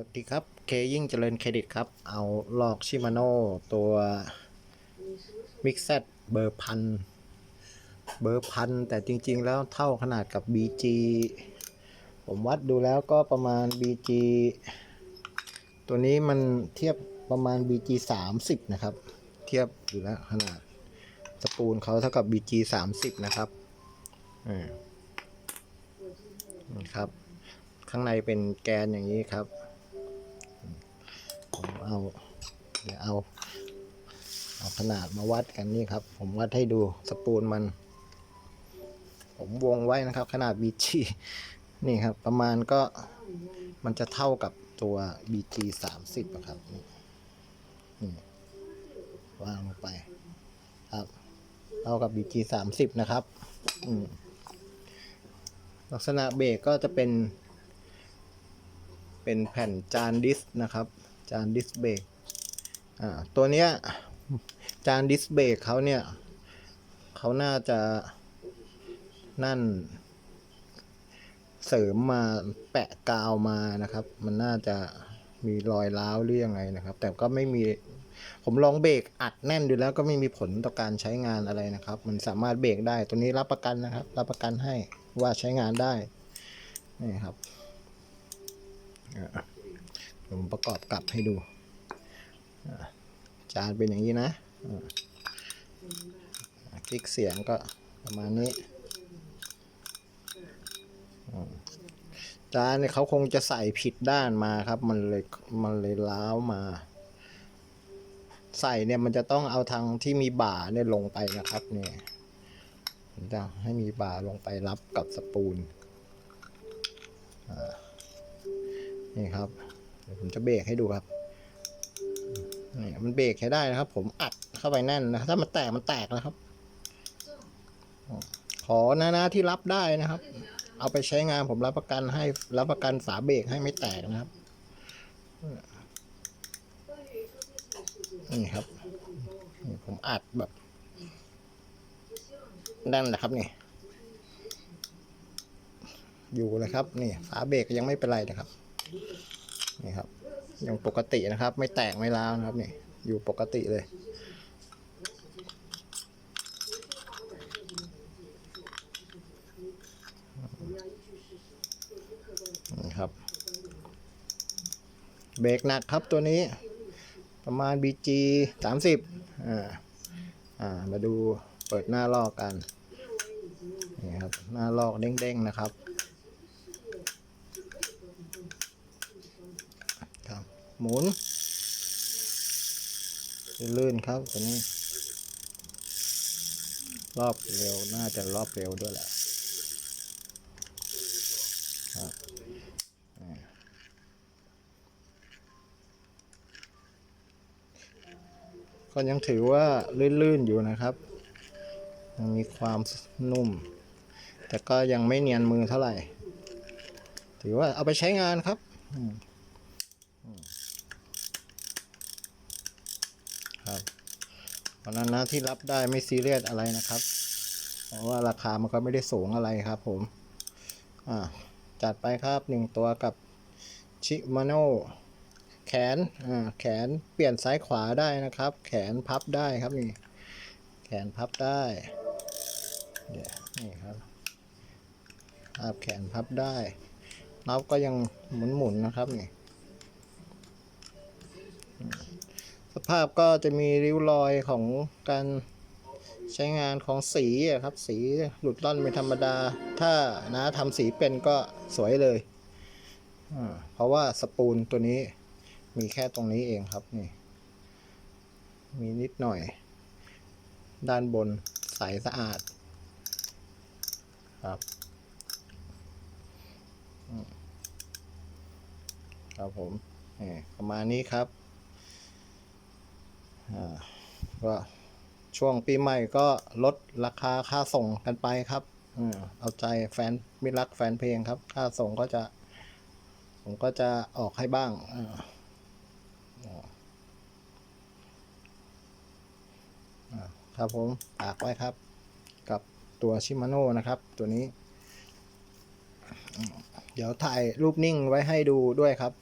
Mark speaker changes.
Speaker 1: วัสดีครับ เคยิ่งเจริญเครดิตครับ เอาลอกชิมาโน่ตัวมิกเซตเบอร์พัน เบอร์พัน แต่จริงๆ แล้วเท่าขนาดกับ BG ผมวัดดูแล้วก็ประมาณ BG ตัวนี้มันเทียบประมาณ BG 30 นะครับ เทียบอยู่แล้วขนาดสปูลเขาเท่ากับ BG 30 นะครับอืมนี่ครับ ข้างในเป็นแกนอย่างนี้ครับ เอาเดี๋ยวเอาเอาขนาดมาวัดกันนี่ครับ ผมวัดให้ดูสปูลมัน ผมวงไว้นะครับ ขนาด BG นี่ครับ ประมาณก็มันจะเท่ากับตัว BG 30อะครับนี่วางลงไป ครับ เท่ากับ BG 30นะครับลักษณะเบรกก็จะเป็น เป็นแผ่นจานดิสนะครับ จานดิสเบรกอ่าตัวเนี้ยจานดิสเบรกเขาเนี่ยเขาน่าจะนั่น เสริมมาแปะกาวมานะครับ มันน่าจะมีรอยร้าวหรือยังไงนะครับ แต่ก็ไม่มีผมลองเบรกอัดแน่นดูแล้วก็ไม่มีผลต่อการใช้งานอะไรนะครับ มันสามารถเบรกได้ตัวนี้รับประกันนะครับ รับประกันให้ว่าใช้งานได้นี่ครับ ผมประกอบกลับให้ดูจานเป็นอย่างนี้นะคลิกเสียงก็ประมาณนี้จานเนี่ยเขาคงจะใส่ผิดด้านมาครับ มันเลยมันเลยล้าวมา ใส่เนี่ยมันจะต้องเอาทางที่มีบ่าเนี่ยลงไปนะครับเนี่ยผมจะให้มีบ่าลงไปรับกับสปูลนี่ครับ เดี๋ยวผมจะเบรกให้ดูครับนี่มันเบรกใช้ได้นะครับ ผมอัดเข้าไปแน่นนะถ้ามันแตกมันแตกนะครับ ขอนะนะที่รับได้นะครับ เอาไปใช้งานผมรับประกันให้รับประกันฝาเบรกให้ไม่แตกนะครับนี่ครับผมอัดแบบแน่นนะครับนี่อยู่เลยครับนี่ฝาเบรกยังไม่เป็นไรนะครับ ยังปกตินะครับ ไม่แตกไม่ร้าวนะครับนี่อยู่ปกติเลยนี่ครับ เบรกหนักครับตัวนี้ ประมาณ BG 30อ่าอ่ามาดูเปิดหน้าลอกกันนี่ครับหน้าลอกเด้งๆนะครับ ครับ หมุนลื่นครับตัวนี้ รอบเร็วน่าจะรอบเร็วด้วยแหละครับก็ยังถือว่าลื่นๆอยู่นะครับยังมีความนุ่ม แต่ก็ยังไม่เนียนมือเท่าไหร่ ถือว่าเอาไปใช้งานครับอืมอืมครับเพ ราะนั้นนะที่รับได้ไม่ซีเรียสอะไรนะครับ เพราะว่าราคามันก็ไม่ได้สูงอะไรครับผม อ่า จัดไปครับหนึ่งตัวกับชิมาโนแขน อ่า แขนเปลี่ยนซ้ายขวาได้นะครับ แขนพับได้ครับนี่ แขนพับได้เดี๋ยวนี่ครับพับแขนพับได้น็อปก็ยังหมุนๆนะครับนี่ สภาพก็จะมีริ้วรอยของการใช้งานของสีครับ สีหลุดล่อนเป็นธรรมดา ถ้านะทำสีเป็นก็สวยเลย เพราะว่าสปูลตัวนี้มีแค่ตรงนี้เองครับนี่ มีนิดหน่อย ด้านบนใสสะอาดครับครับผมประมาณนี้ครับ ก็ช่วงปีใหม่ก็ลดราคาค่าส่งกันไปครับอเอาใจแฟนมิรักแฟนเพลงครับ ค่าส่งก็จะ ผมก็จะออกให้บ้างครับผมฝากไว้ครับ กับตัวชิมาโน่นะครับ ตัวนี้ เดี๋ยวถ่ายรูปนิ่งไว้ให้ดูด้วยครับ